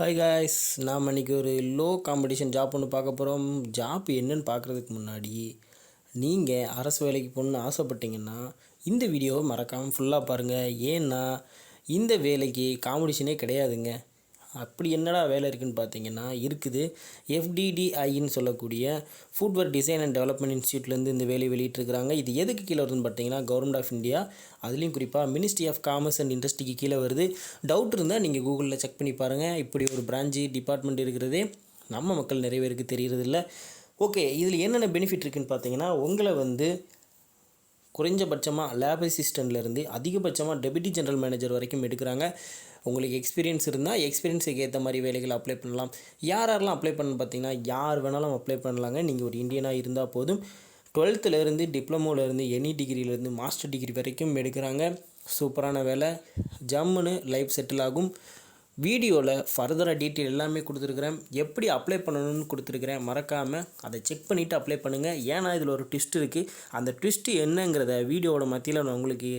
Hi guys நாம் இன்றைக்கி ஒரு லோ காம்படிஷன் ஜாப் ஒன்று பார்க்க போகிறோம் ஜாப் என்னன்னு பார்க்குறதுக்கு முன்னாடி நீங்கள் அரசு வேலைக்கு போகணுன்னு ஆசைப்பட்டீங்கன்னா இந்த வீடியோவை மறக்காமல் ஃபுல்லாக பாருங்கள் ஏன்னா இந்த வேலைக்கு காம்படிஷனே கிடையாதுங்க. அப்படி என்னடா வேலை இருக்குதுன்னு பார்த்தீங்கன்னா இருக்குது. எஃப்டிடிஐன்னு சொல்லக்கூடிய ஃபுட்வேர் டிசைன் அண்ட் டெவலப்மெண்ட் இன்ஸ்டியூட்லேருந்து இந்த வேலையை வெளியிட்டிருக்கிறாங்க. இது எதுக்கு கீழே வருதுன்னு பார்த்தீங்கன்னா கவர்மெண்ட் ஆஃப் இந்தியா அதுலேயும் குறிப்பாக மினிஸ்ட்ரி ஆஃப் காமர்ஸ் அண்ட் இண்டஸ்ட்ரிக்கு கீழே வருது. டவுட் இருந்தால் நீங்கள் கூகுளில் செக் பண்ணி பாருங்கள் இப்படி ஒரு பிரான்ச்சு டிபார்ட்மெண்ட் இருக்கிறதே நம்ம மக்கள் நிறைய பேருக்கு தெரியறதில்ல. ஓகே இதில் என்னென்ன பெனிஃபிட் இருக்குன்னு பார்த்தீங்கன்னா உங்களை வந்து குறைஞ்சபட்சமாக லேப் அசிஸ்டண்ட்லேருந்து அதிகபட்சமாக டெபுட்டி ஜென்ரல் மேனேஜர் வரைக்கும் எடுக்கிறாங்க. உங்களுக்கு எக்ஸ்பீரியன்ஸ் இருந்தால் எக்ஸ்பீரியன்ஸுக்கு ஏற்ற மாதிரி வேலைகளை அப்ளை பண்ணலாம். யார் யாரெல்லாம் அப்ளை பண்ண பார்த்தீங்கன்னா யார் வேணாலும் அப்ளை பண்ணலாங்க. நீங்கள் ஒரு இந்தியனாக இருந்தால் போதும். டுவெல்த்துலேருந்து டிப்ளமோலேருந்து எனி டிகிரிலேருந்து மாஸ்டர் டிகிரி வரைக்கும் எடுக்கிறாங்க. சூப்பரான வேலை. ஜம்முன்னு லைஃப் செட்டில் ஆகும். வீடியோவில் ஃபர்தராக டீட்டெயில் எல்லாமே கொடுத்துருக்குறேன். எப்படி அப்ளை பண்ணணும்னு கொடுத்துருக்குறேன். மறக்காமல் அதை செக் பண்ணிவிட்டு அப்ளை பண்ணுங்கள் ஏன்னா இதில் ஒரு ட்விஸ்ட் இருக்குது அந்த ட்விஸ்ட்டு என்னங்கிறத வீடியோவோட மத்தியில் நான் உங்களுக்கு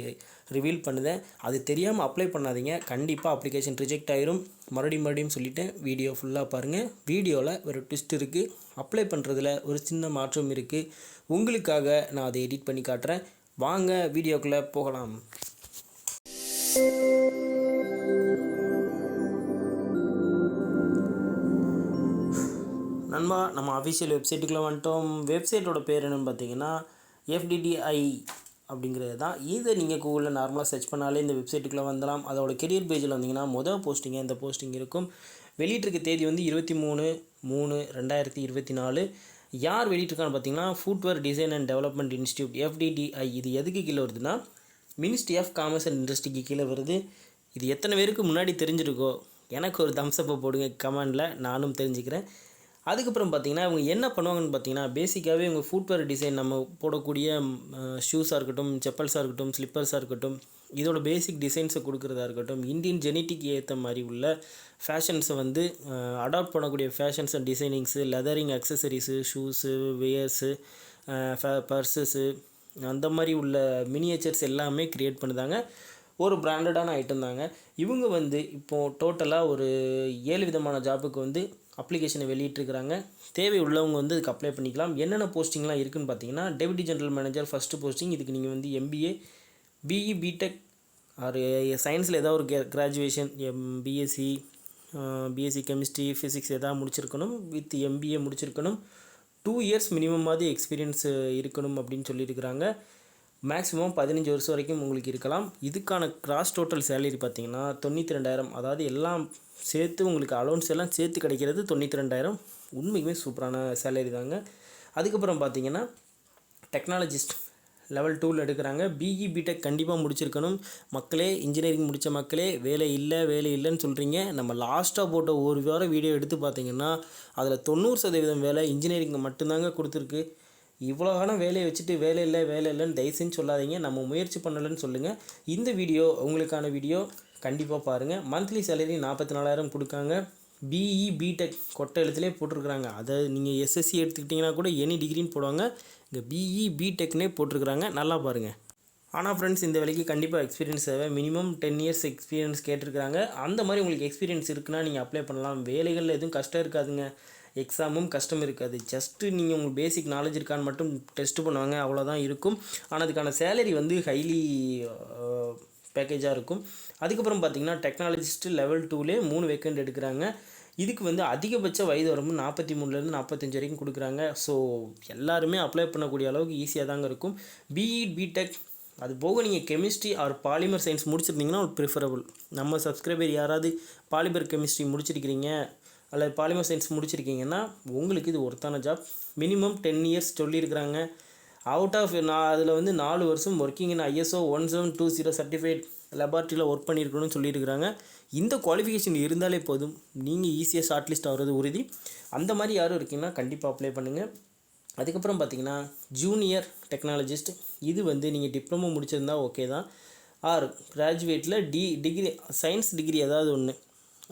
ரிவீல் பண்ணுதேன். அது தெரியாமல் அப்ளை பண்ணாதீங்க. கண்டிப்பாக அப்ளிகேஷன் ரிஜெக்ட் ஆயிரும். மறுபடியும் மறுபடியும் சொல்லிவிட்டேன் வீடியோ ஃபுல்லாக பாருங்கள் வீடியோவில் ஒரு ட்விஸ்ட் இருக்குது அப்ளை பண்ணுறதுல ஒரு சின்ன மாற்றம் இருக்குது உங்களுக்காக நான் அதை எடிட் பண்ணி காட்டுறேன். வாங்க வீடியோக்குள்ளே போகலாம். நண்பா நம்ம அஃபிஷியல் வெப்சைட்டுக்குள்ளே வந்துட்டோம். வெப்சைட்டோட பேர் என்னென்னு பார்த்தீங்கன்னா எஃப்டிடிஐ அப்படிங்கிறது தான். இதை நீங்கள் கூகுளில் நார்மலாக சர்ச் பண்ணாலே இந்த வெப்சைட்டுக்குள்ளே வந்துடலாம். அதோட கெரியர் பேஜில் வந்தீங்கன்னா மொதல் போஸ்டிங்க இந்த போஸ்டிங் இருக்கும். வெளியிட்டிருக்க தேதி வந்து இருபத்தி மூணு மூணு ரெண்டாயிரத்தி இருபத்தி நாலு. யார் வெளியிட்டிருக்கான்னு பார்த்தீங்கன்னா footwear design and development institute FDDI இது எதுக்கு கீழே வருதுன்னா மினிஸ்ட்ரி ஆஃப் காமர்ஸ் அண்ட் இண்டஸ்ட்ரிக்கு கீழே வருது. இது எத்தனை பேருக்கு முன்னாடி தெரிஞ்சிருக்கோ? எனக்கு ஒரு தம்ஸ்அப்பை போடுங்க கமெண்டில் நானும் தெரிஞ்சுக்கிறேன். அதுக்கப்புறம் பார்த்தீங்கன்னா இவங்க என்ன பண்ணுவாங்கன்னு பார்த்தீங்கன்னா பேசிக்காகவே இவங்க ஃபுட்வேர் டிசைன் நம்ம போடக்கூடிய ஷூஸாக இருக்கட்டும் செப்பல்ஸாக இருக்கட்டும் ஸ்லிப்பர்ஸாக இருக்கட்டும் இதோட பேசிக் டிசைன்ஸை கொடுக்குறதா இருக்கட்டும் இந்தியன் ஜெனட்டிக் ஏற்ற மாதிரி உள்ள ஃபேஷன்ஸை வந்து அடாப்ட் பண்ணக்கூடிய fashions and designings leathering accessories shoes wears purses அந்த மாதிரி உள்ள மினியேச்சர்ஸ் எல்லாமே க்ரியேட் பண்ணுதாங்க. ஒரு பிராண்டடான ஐட்டம் தாங்க. இவங்க வந்து இப்போது டோட்டலாக ஒரு ஏழு விதமான ஜாபுக்கு வந்து அப்ளிகேஷனை வெளியிட்டிருக்கிறாங்க. தேவை உள்ளவங்க வந்து இதுக்கு அப்ளை பண்ணிக்கலாம். என்னென்ன போஸ்டிங்லாம் இருக்குதுன்னு பார்த்தீங்கன்னா deputy general manager first posting இதுக்கு நீங்கள் வந்து எம்பிஏ பிஇ பிடெக் ஆர் சயின்ஸில் ஏதாவது ஒரு graduation M BSc BSc chemistry physics எதாவது முடிச்சிருக்கணும். வித் எம்பிஏ முடிச்சிருக்கணும். டூ இயர்ஸ் மினிமமாவது எக்ஸ்பீரியன்ஸ் இருக்கணும் அப்படின்னு சொல்லியிருக்கிறாங்க. மேக்ஸிமம் பதினஞ்சு வருஷம் வரைக்கும் உங்களுக்கு இருக்கலாம். இதுக்கான கிராஸ் டோட்டல் சேலரி பார்த்தீங்கன்னா தொண்ணூற்றி ரெண்டாயிரம். அதாவது எல்லாம் சேர்த்து உங்களுக்கு அலோன்ஸ் எல்லாம் சேர்த்து கிடைக்கிறது தொண்ணூற்றி ரெண்டாயிரம். உண்மைக்குமே சூப்பரான சேலரி தாங்க. அதுக்கப்புறம் பார்த்தீங்கன்னா டெக்னாலஜிஸ்ட் லெவல் டூவில் எடுக்கிறாங்க. பிஇ பிடெக் கண்டிப்பாக முடிச்சிருக்கணும். மக்களே இன்ஜினியரிங் முடித்த மக்களே வேலை இல்லை வேலை இல்லைன்னு சொல்கிறீங்க நம்ம லாஸ்ட்டாக போட்ட ஒரு வாரம் வீடியோ எடுத்து பார்த்தீங்கன்னா அதில் தொண்ணூறு சதவீதம் வேலை இன்ஜினியரிங் மட்டும்தாங்க கொடுத்துருக்கு. இவ்வளோ காலம் வேலையை வச்சுட்டு வேலை இல்லை வேலை இல்லைன்னு தயவுசெஞ்சு சொல்லாதீங்க. நம்ம முயற்சி பண்ணலைன்னு சொல்லுங்கள் இந்த வீடியோ உங்களுக்கான வீடியோ கண்டிப்பாக பாருங்கள் மந்த்லி சேலரி நாற்பத்தி நாலாயிரம் கொடுக்காங்க. பிஇ பிடெக் கொட்டை எழுத்துலேயே போட்டிருக்கிறாங்க. அதை நீங்கள் எஸ்எஸ்சி எடுத்துக்கிட்டிங்கன்னா கூட எனி டிகிரின்னு போடுவாங்க. இங்கே பிஇ பிடெக்னே போட்டிருக்கிறாங்க. நல்லா பாருங்கள் ஆனால் ஃப்ரெண்ட்ஸ் இந்த வேலைக்கு கண்டிப்பாக எக்ஸ்பீரியன்ஸ் தேவை. மினிமம் டென் இயர்ஸ் எக்ஸ்பீரியன்ஸ் கேட்டிருக்கிறாங்க. அந்த மாதிரி உங்களுக்கு எக்ஸ்பீரியன்ஸ் இருக்குன்னா நீங்கள் அப்ளை பண்ணலாம். வேலைகளில் எதுவும் கஷ்டம் இருக்காதுங்க. எக்ஸாமும் கஷ்டம் இருக்காது. ஜஸ்ட்டு நீங்கள் உங்களுக்கு பேசிக் நாலேஜ் இருக்கான்னு மட்டும் டெஸ்ட் பண்ணுவாங்க. அவ்வளோதான் இருக்கும். ஆனால் அதுக்கான சேலரி வந்து ஹைலி பேக்கேஜாக இருக்கும். அதுக்கப்புறம் பார்த்தீங்கன்னா டெக்னாலஜிஸ்ட்டு லெவல் டூலே மூணு வேக்கண்ட் எடுக்கிறாங்க. இதுக்கு வந்து அதிகபட்ச வயது வரம்பு நாற்பத்தி மூணுலேருந்து நாற்பத்தஞ்சு வரைக்கும் கொடுக்குறாங்க. ஸோ எல்லாருமே அப்ளை பண்ணக்கூடிய அளவுக்கு ஈஸியாக தாங்க இருக்கும். பிஇ பிடெக் அது போக நீங்கள் கெமிஸ்ட்ரி ஆர் பாலிமர் சயின்ஸ் முடிச்சிருந்தீங்கன்னா ஒரு ப்ரிஃபரபுள் நம்ம சப்ஸ்கிரைபர் யாராவது பாலிமர் கெமிஸ்ட்ரி முடிச்சிருக்கிறீங்க அல்லது பாலிமர் சயின்ஸ் முடிச்சிருக்கீங்கன்னா உங்களுக்கு இது ஒருத்தான ஜாப் மினிமம் டென் இயர்ஸ் சொல்லியிருக்கிறாங்க. அவுட் ஆஃப் நான் அதில் வந்து நாலு வருஷம் working in ISO one seven two zero certified லெபார்ட்டரியில் work பண்ணியிருக்கணும்னு சொல்லியிருக்கிறாங்க. இந்த குவாலிஃபிகேஷன் இருந்தாலே போதும். நீங்கள் ஈஸியாக ஷார்ட் லிஸ்ட் ஆகிறது உறுதி. அந்த மாதிரி யாரும் இருக்கீங்கன்னா கண்டிப்பாக அப்ளை பண்ணுங்கள் அதுக்கப்புறம் பார்த்தீங்கன்னா ஜூனியர் டெக்னாலஜிஸ்ட் இது வந்து நீங்கள் டிப்ளமோ முடிச்சிருந்தா ஓகே தான். ஆர் கிராஜுவேட்டில் டி டிகிரி சயின்ஸ் டிகிரி ஏதாவது ஒன்று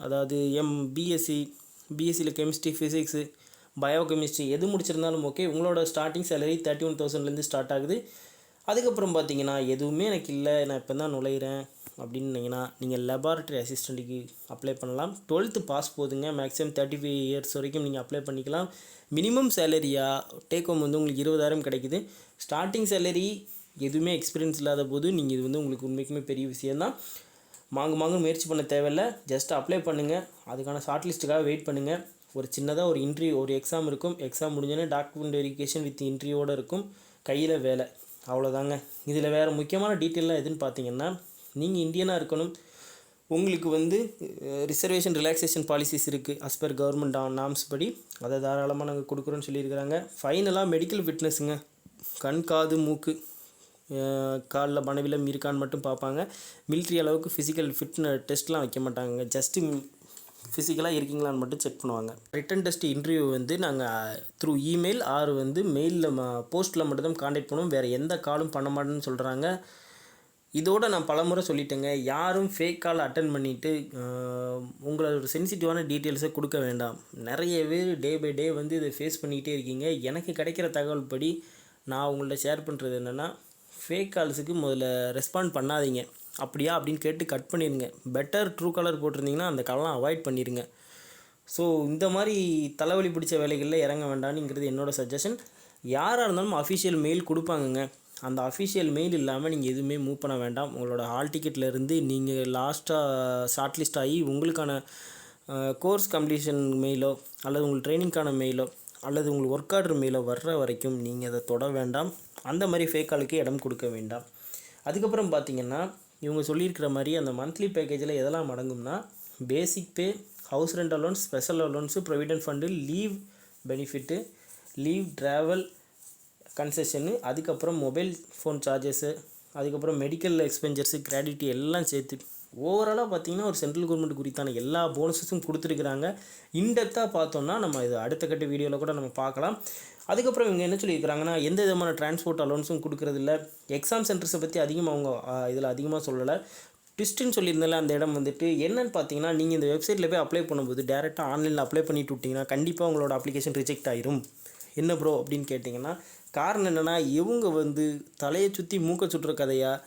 அதாவது எம் பிஎஸ்சி பிஎஸ்சியில் கெமிஸ்ட்ரி ஃபிசிக்ஸு பயோகெமிஸ்ட்ரி எது முடிச்சிருந்தாலும் ஓகே உங்களோட ஸ்டார்டிங் சேலரி தேர்ட்டி ஒன் தௌசண்ட்லேருந்து ஸ்டார்ட் ஆகுது. அதுக்கப்புறம் பார்த்தீங்கன்னா எதுவுமே எனக்கு இல்லை நான் இப்போ தான் நுழையிறேன் அப்படின்னீங்கன்னா நீங்கள் லெபார்ட்ரி அசிஸ்டண்ட்டுக்கு அப்ளை பண்ணலாம். டுவெல்த்து பாஸ் போதுங்க மேக்ஸிமம் தேர்ட்டி ஃபைவ் இயர்ஸ் வரைக்கும் நீங்கள் அப்ளை பண்ணிக்கலாம். மினிமம் சேலரியாக டேக் ஹோம் வந்து உங்களுக்கு இருபதாயிரம் கிடைக்குது. ஸ்டார்டிங் சேலரி எதுவுமே எக்ஸ்பீரியன்ஸ் இல்லாத போது நீங்கள் இது வந்து உங்களுக்கு உண்மைக்குமே பெரிய விஷயந்தான் மாங்கு மாங்கு முயற்சி பண்ண தேவையில்ல. ஜஸ்ட் அப்ளை பண்ணுங்கள் அதுக்கான ஷார்ட் லிஸ்ட்டுக்காக வெயிட் பண்ணுங்கள் ஒரு சின்னதாக ஒரு இன்ட்ரிவியூ ஒரு எக்ஸாம் இருக்கும். எக்ஸாம் முடிஞ்சோடனே டாக்குமெண்ட் வெரிஃபிகேஷன் வித் இன்டர்வியூவோடு இருக்கும். கையில் வேலை. அவ்வளோதாங்க இதில் வேறு முக்கியமான டீட்டெயிலாக எதுன்னு பார்த்தீங்கன்னா நீங்கள் இந்தியனாக இருக்கணும். உங்களுக்கு வந்து ரிசர்வேஷன் ரிலாக்ஸேஷன் பாலிசிஸ் இருக்குது அஸ் பர் கவர்மெண்ட் நாம்ஸ் படி. அதை தாராளமாக நாங்கள் கொடுக்குறோன்னு சொல்லியிருக்கிறாங்க. ஃபைனலாக மெடிக்கல் ஃபிட்னஸுங்க கண் காது மூக்கு. காலில் மனைவிலம் இருக்கான்னு மட்டும் பார்ப்பாங்க. மிலிட்ரி அளவுக்கு ஃபிசிக்கல் ஃபிட்ன டெஸ்ட்லாம் வைக்க மாட்டாங்க ஜஸ்ட்டு ஃபிசிக்கலாக இருக்கீங்களான்னு மட்டும் செக் பண்ணுவாங்க. ரிட்டன் டெஸ்ட் இன்டர்வியூ வந்து நாங்கள் த்ரூ இமெயில் ஆர் வந்து மெயிலில் போஸ்ட்டில் மட்டும்தான் காண்டாக்ட் பண்ணுவோம். வேறு எந்த காலும் பண்ண மாட்டேன்னு சொல்கிறாங்க இதோட நான் பலமுறை சொல்லிட்டேங்க. யாரும் ஃபேக் கால் அட்டன் பண்ணிவிட்டு உங்களோட சென்சிட்டிவான டீட்டெயில்ஸை கொடுக்க வேண்டாம். நிறைய பேர் டே பை டே வந்து இதை ஃபேஸ் பண்ணிக்கிட்டே இருக்கீங்க. எனக்கு கிடைக்கிற தகவல் படி நான் உங்கள்ட்ட ஷேர் பண்ணுறது என்னென்னா ஃபேக் கால்ஸுக்கு முதல்ல ரெஸ்பாண்ட் பண்ணாதீங்க. அப்படியா? அப்படின்னு கேட்டு கட் பண்ணிடுங்க. பெட்டர் ட்ரூ கலர் போட்டிருந்தீங்கன்னா அந்த காலெலாம் அவாய்ட் பண்ணிடுங்க. ஸோ இந்த மாதிரி தலைவலி பிடிச்ச வேலைகளில் இறங்க வேண்டாம்ங்கிறது என்னோடய சஜஷன் யாராக இருந்தாலும் அஃபிஷியல் மெயில் கொடுப்பாங்கங்க. அந்த அஃபிஷியல் மெயில் இல்லாமல் நீங்கள் எதுவுமே மூவ் பண்ண வேண்டாம். உங்களோட ஹால் டிக்கெட்லேருந்து நீங்கள் லாஸ்ட்டாக ஷார்ட் லிஸ்ட் ஆகி உங்களுக்கான கோர்ஸ் கம்ப்ளீஷன் மெயிலோ அல்லது உங்கள் ட்ரைனிங்க்கான மெயிலோ அல்லது உங்களுக்கு ஒர்க் ஆர்டர் மேலே வர்ற வரைக்கும் நீங்கள் அதை தொட வேண்டாம். அந்த மாதிரி ஃபேக் காலுக்கு இடம் கொடுக்க வேண்டாம். அதுக்கப்புறம் பார்த்தீங்கன்னா இவங்க சொல்லியிருக்கிற மாதிரி அந்த மந்த்லி பேக்கேஜில் எதெல்லாம் அடங்கும்னா basic pay house rent allowance special allowance provident fund leave benefit leave travel concession அதுக்கப்புறம் மொபைல் ஃபோன் சார்ஜஸ்ஸு அதுக்கப்புறம் மெடிக்கல் எக்ஸ்பென்சர்ஸு கிராடிட்டி எல்லாம் சேர்த்து ஓவராலாக பார்த்தீங்கன்னா ஒரு சென்ட்ரல் கவர்மெண்ட் குறித்தான எல்லா போனஸஸும் கொடுத்துருக்குறாங்க. இன்டெப்த்தாக பார்த்தோம்னா நம்ம இது அடுத்த கட்ட வீடியோவில் கூட நம்ம பார்க்கலாம். அதுக்கப்புறம் இவங்க என்ன சொல்லியிருக்கிறாங்கன்னா எந்த விதமான டிரான்ஸ்போர்ட் அலோன்ஸும் கொடுக்குறதில்ல. எக்ஸாம் சென்டர்ஸை பற்றி அதிகமாக அவங்க இதில் அதிகமாக சொல்லலை. ட்விஸ்ட்டுன்னு சொல்லியிருந்தால அந்த இடம் வந்துட்டு. என்னன்னு பார்த்தீங்கன்னா நீங்கள் இந்த வெப்சைட்டில் போய் அப்ளை பண்ணும்போது டேரெக்டாக ஆன்லைனில் அப்ளை பண்ணிட்டு விட்டிங்கன்னா கண்டிப்பாக உங்களோட அப்ளிகேஷன் ரிஜெக்ட் ஆயிரும். என்ன ப்ரோ அப்படின்னு கேட்டிங்கன்னா காரணம் என்னென்னா இவங்க வந்து தலையை சுற்றி மூக்க சுற்றுற கதையாக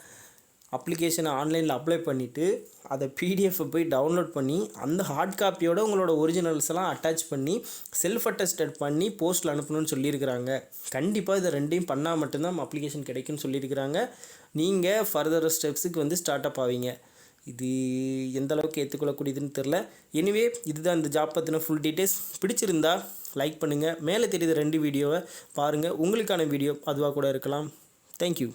அப்ளிகேஷனை ஆன்லைனில் அப்ளை பண்ணிவிட்டு அதை பிடிஎஃப்பை போய் டவுன்லோட் பண்ணி அந்த ஹார்ட் காப்பியோட உங்களோட ஒரிஜினல்ஸ் எல்லாம் அட்டாச் பண்ணி செல்ஃப் அட்டஸ்டட் பண்ணி போஸ்ட்டில் அனுப்பணும்னு சொல்லியிருக்கிறாங்க. கண்டிப்பாக இதை ரெண்டையும் பண்ணால் மட்டும்தான் அப்ளிகேஷன் கிடைக்கும்னு சொல்லியிருக்கிறாங்க. நீங்கள் ஃபர்தர் ஸ்டெப்ஸுக்கு வந்து ஸ்டார்ட் அப் ஆவீங்க. இது எந்த அளவுக்கு ஏற்றுக்கொள்ளக்கூடியதுன்னு தெரில எனிவே இதுதான் இந்த ஜாப் பற்றின ஃபுல் டீட்டெயில்ஸ் பிடிச்சிருந்தா லைக் பண்ணுங்கள் மேலே தெரியுத ரெண்டு வீடியோவை பாருங்கள் உங்களுக்கான வீடியோ அதுவாக கூட இருக்கலாம். தேங்க்யூ